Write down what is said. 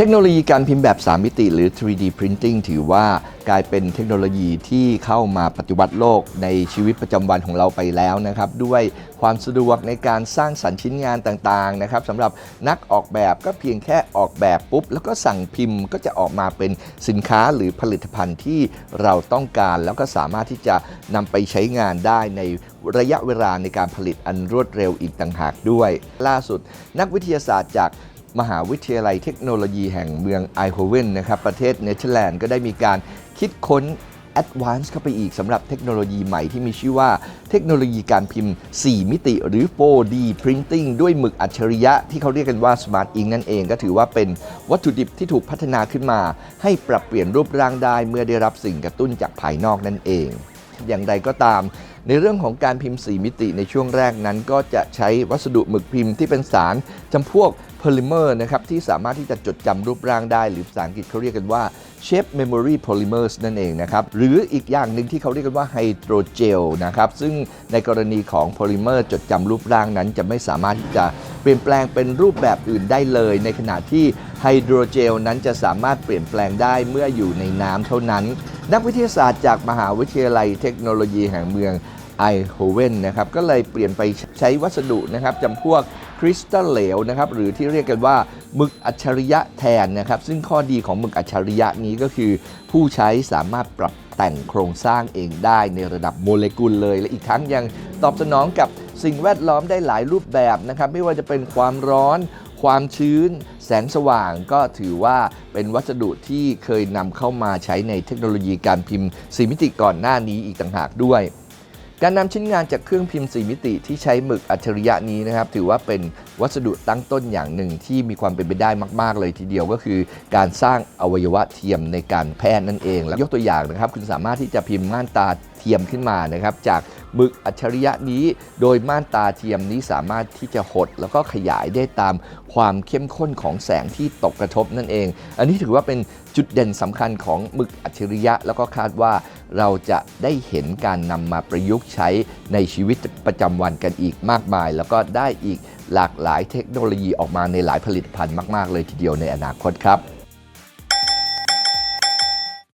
เทคโนโลยีการพิมพ์แบบ 3 มิติหรือ 3D Printing ถือว่ากลายเป็นเทคโนโลยีที่เข้ามาปฏิวัติโลกในชีวิตประจำวันของเราไปแล้วนะครับ ด้วยความสะดวกในการสร้างสรรค์ชิ้นงานต่างๆนะครับสำหรับนักออกแบบก็เพียงแค่ออกแบบปุ๊บ แล้วก็สั่งพิมพ์ก็จะออกมาเป็นสินค้าหรือผลิตภัณฑ์ที่เราต้องการ แล้วก็สามารถที่จะนำไปใช้งานได้ในระยะเวลาในการผลิตอันรวดเร็วอีกต่างหากด้วย ล่าสุด นักวิทยาศาสตร์จาก มหาวิทยาลัยเทคโนโลยีแห่งเมืองไอโฮเวนนะครับประเทศเนเธอร์แลนด์ก็ได้มีการคิดค้น Advance เข้าไปอีกสำหรับเทคโนโลยีใหม่ที่มีชื่อว่าเทคโนโลยีการพิมพ์ 4 มิติหรือ 4D Printing ด้วยหมึกอัจฉริยะที่เขาเรียกกันว่า Smart Ink นั่นเอง ก็ถือว่าเป็นวัตถุดิบที่ถูกพัฒนาขึ้นมา ให้ปรับเปลี่ยนรูปร่างได้เมื่อได้รับสิ่งกระตุ้นจากภายนอกนั่นเอง อย่างไรก็ตาม ในเรื่องของการพิมพ์ 4 มิติในช่วงแรกนั้น ก็จะใช้วัสดุหมึกพิมพ์ที่เป็นสารจำพวกโพลิเมอร์นะครับที่สามารถที่จะจดจำรูปร่างได้ หรือภาษาอังกฤษเขาเรียกกันว่า shape memory polymers นั่นเองนะครับ หรืออีกอย่างหนึ่งที่เขาเรียกกันว่าไฮโดรเจลนะครับ ซึ่งในกรณีของโพลิเมอร์จดจำรูปร่างนั้น จะไม่สามารถที่จะเปลี่ยนแปลงเป็นรูปแบบอื่นได้เลย ในขณะที่ไฮโดรเจลนั้นจะสามารถเปลี่ยนแปลงได้เมื่ออยู่ในน้ำเท่านั้น นักวิทยาศาสตร์จากมหาวิทยาลัยเทคโนโลยีแห่งเมืองไอโฮเวนนะครับก็เลยเปลี่ยนไปใช้วัสดุนะครับจำพวกคริสตัลเหลวนะครับหรือที่เรียกกันว่าหมึกอัจฉริยะแทนนะครับซึ่งข้อดีของหมึกอัจฉริยะนี้ก็คือ ผู้ใช้สามารถปรับแต่งโครงสร้างเองได้ในระดับโมเลกุลเลย และอีกทั้งยังตอบสนองกับสิ่งแวดล้อมได้หลายรูปแบบนะครับไม่ว่าจะเป็นความร้อน ความชื้น แสงสว่างก็ถือว่าเป็นวัสดุที่เคยนำเข้ามาใช้ในเทคโนโลยีการพิมพ์สีมิติก่อนหน้านี้อีกต่างหากด้วย การนำชิ้นงานจากเครื่องพิมพ์ 4 มิติที่ใช้หมึกอัจฉริยะนี้นะครับ ถือว่าเป็นวัสดุตั้งต้นอย่างหนึ่งที่มีความเป็นไปได้มาก ๆ เลยทีเดียวก็คือ การสร้างอวัยวะเทียมในการแพทย์นั่นเอง แล้วยกตัวอย่างนะครับ คุณสามารถที่จะพิมพ์ม่านตาเทียมขึ้นมานะครับ จากหมึกอัจฉริยะนี้ โดยม่านตาเทียมนี้สามารถที่จะหด แล้วก็ขยายได้ตามความเข้มข้นของแสงที่ตกกระทบนั่นเอง อันนี้ถือว่าเป็นจุดเด่นสำคัญของหมึกอัจฉริยะ แล้วก็คาดว่า เราจะได้เห็นการนำมาประยุกต์ใช้ในชีวิตประจำวันกันอีกมากมาย แล้วก็ได้อีกหลากหลายเทคโนโลยีออกมาในหลายผลิตภัณฑ์มาก ๆ เลยทีเดียวในอนาคตครับ